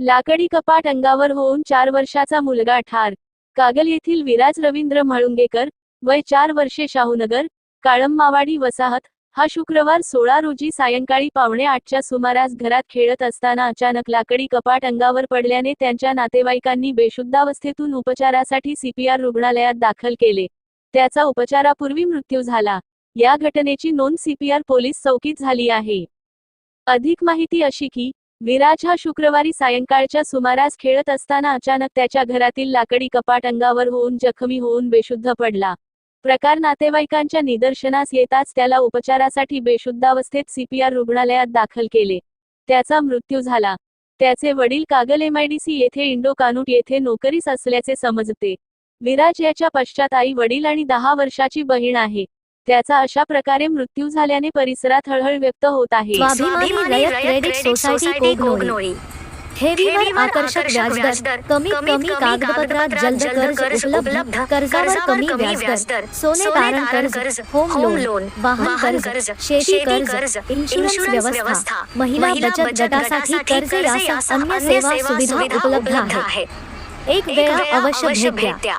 लाकडी कपाट अंगावर होऊन चार वर्षाचा मुलगा ठार. कागल येथील विराज रवींद्र म्हाळुंगेकर वय चार वर्षे शाहूनगर काळंमावाडी वसाहत हा शुक्रवार सोळा रोजी सायंकाळी पावणे आठच्या सुमारास घरात खेळत असताना अचानक लाकडी कपाट अंगावर पडल्याने त्यांच्या नातेवाईकांनी बेशुद्धावस्थेतून उपचारासाठी सीपीआर रुग्णालयात दाखल केले. त्याचा उपचारापूर्वी मृत्यू झाला. या घटनेची नोंद सीपीआर पोलीस चौकीत झाली आहे. अधिक माहिती अशी की विराज हा शुक्रवारी सायंकाळच्या सुमारास खेळत असताना अचानक त्याच्या घरातील लाकडी कपाट अंगावर होऊन जखमी होऊन बेशुद्ध पडला. प्रकार नातेवाईकांच्या निदर्शनास येताच त्याला उपचारासाठी बेशुद्धावस्थेत सीपीआर रुग्णालयात दाखल केले. त्याचा मृत्यू झाला. त्याचे वडील कागल एमआयडीसी येथे इंडो कानूट येथे नोकरीस असल्याचे समजते. विराज याच्या पश्चात आई वडील आणि दहा वर्षाची बहीण आहे. त्याचा अशा प्रकारे मृत्यू झाल्याने परिसरात हळहळ व्यक्त होत आहे. स्वाभिमानी रयत क्रेडिट सोसायटी कोगनोळी ठेवीवर आकर्षक व्याजदर कमीत कमी कागदपत्रात जलद कर्ज उपलब्ध कर्जावर कमी व्याजदर सोने तारण कर्ज होम लोन वाहन कर्ज शेती कर्ज इन्शुरन्स व्यवस्था महिला बचत गटासाठी कर्ज यासह अन्य सेवा सुविधा उपलब्ध आहेत. एक वेळा अवश्य भेट द्या.